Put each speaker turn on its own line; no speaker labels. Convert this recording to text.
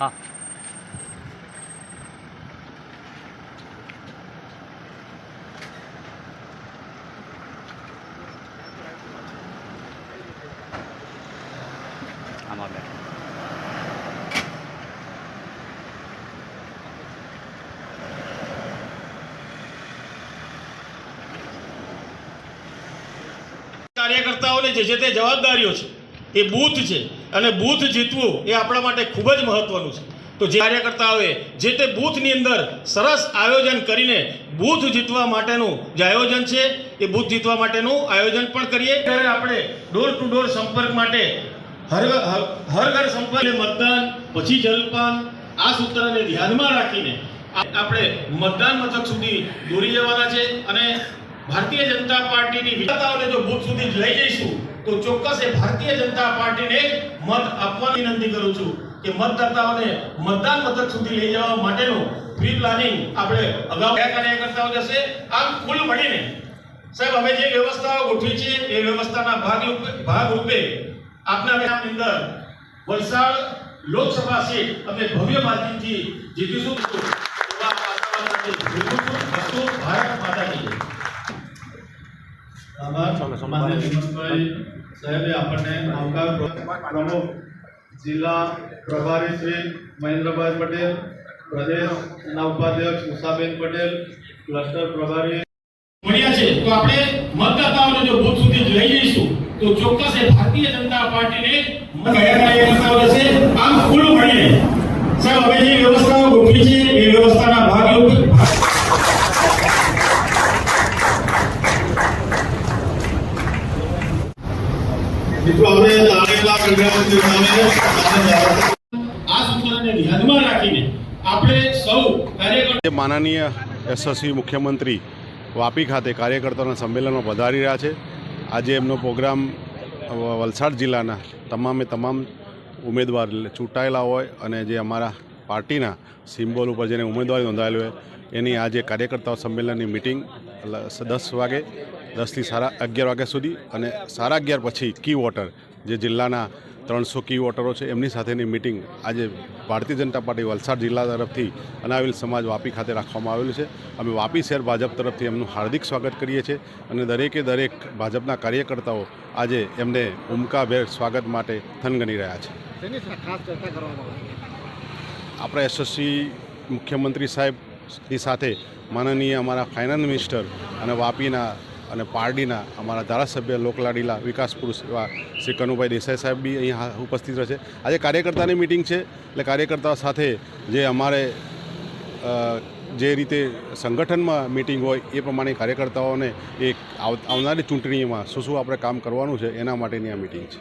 હા. આમાં બેઠો કાર્યકર્તાઓને જે છે તે જવાબદારીઓ છે. એ બૂથ છે. અને બૂથ જીતવું એ આપણા માટે ખૂબ જ મહત્વનું છે. તો જે કાર્યકર્તાઓએ જે તે બૂથની અંદર સરસ આયોજન કરીને બૂથ જીતવા માટેનું જે આયોજન છે, એ બૂથ જીતવા માટેનું આયોજન પણ કરીએ. ત્યારે આપણે ડોર ટુ ડોર સંપર્ક માટે હર- હર ઘર સંપર્ક મતદાન, પછી જલપાન, આ સૂત્રને ધ્યાનમાં રાખીને આપણે મતદાન મથક સુધી દોરી જવાના છે અને ભારતીય જનતા પાર્ટીની વિજેતાઓને જો બુથ સુધી લઈ જઈશું, તો ચોક્કસ એ ભારતીય જનતા પાર્ટીને મત આપવાની વિનંતી કરું છું કે મતદાતાઓને મતદાન મથક સુધી લઈ જવા માટેનું પ્રી પ્લાનિંગ આપણે અગાઉ કયા કાર્યકર્તાઓ જશે. આમ કુલ મળીને, સાહેબ, અમે જે વ્યવસ્થાઓ ગોઠવી છે, એ વ્યવસ્થાના ભાગરૂપે ભાગરૂપે આપના અંદર વલસાડ લોકસભા સીટ અમે ભવ્ય માધ્યમથી જીતીશું.
માન્ય હિંમતભાઈ સાહેબે આપણને આવકાર પ્રમુખ જિલ્લા પ્રભારી શ્રી મહેન્દ્રભાઈ પટેલ પ્રદેશના ઉપાધ્યક્ષ ઉષાબેન પટેલ ક્લસ્ટર પ્રભારી
મળ્યા છે તો આપણે મતદાતાઓને જો બુથ સુધી લઈ જઈશું તો ચોક્કસ એ ભારતીય જનતા પાર્ટીને આમ ખુલ્લું મળીને સાહેબ અમે જે વ્યવસ્થાઓ ગોઠવી છે એ વ્યવસ્થાના ભાગરૂપે
મિત્રો આપણે તાળેલા પ્રજાપતિ સામે
આ સૂચનાને ધ્યાનમાં રાખીને આપણે સૌ કાર્યકર્તા
માનનીય યશસ્વી મુખ્યમંત્રી વાપી ખાતે કાર્યકર્તાઓના સંમેલનમાં પધારી રહ્યા છે. આજે એમનો પ્રોગ્રામ વલસાડ જિલ્લાના તમામે તમામ ઉમેદવાર ચૂંટાયેલા હોય અને જે અમારા પાર્ટીના સિમ્બોલ ઉપર જેને ઉમેદવારી નોંધાયેલી હોય એની આજે કાર્યકર્તાઓ સંમેલનની મિટિંગ દસ વાગે દસથી સાડા અગિયાર વાગ્યા સુધી અને સાડા અગિયાર પછી કી વોટર જે જિલ્લાના ત્રણસો કી વોટરો છે એમની સાથેની મિટિંગ આજે ભારતીય જનતા પાર્ટી વલસાડ જિલ્લા તરફથી અનાવિલ સમાજ વાપી ખાતે રાખવામાં આવેલું છે. અમે વાપી શહેર ભાજપ તરફથી એમનું હાર્દિક સ્વાગત કરીએ છીએ અને દરેકે દરેક ભાજપના કાર્યકર્તાઓ આજે એમને ઉમકાભેર સ્વાગત માટે થનગની રહ્યા છે. આપણા યશસ્વી મુખ્યમંત્રી સાહેબની સાથે માનનીય અમારા ફાઇનાન્સ મિનિસ્ટર અને વાપીના અને પારડીના અમારા ધારાસભ્ય લોકલાડીલા વિકાસ પુરુષ એવા શ્રી કનુભાઈ દેસાઈ સાહેબ બી અહીંયા ઉપસ્થિત રહેશે આજે કાર્યકર્તાની મિટિંગ છે, એટલે કાર્યકર્તાઓ સાથે જે અમારે જે રીતે સંગઠનમાં મિટિંગ હોય એ પ્રમાણે કાર્યકર્તાઓને એક આવ- આવનારી ચૂંટણીમાં શું શું આપણે કામ કરવાનું છે એના માટેની આ મિટિંગ છે.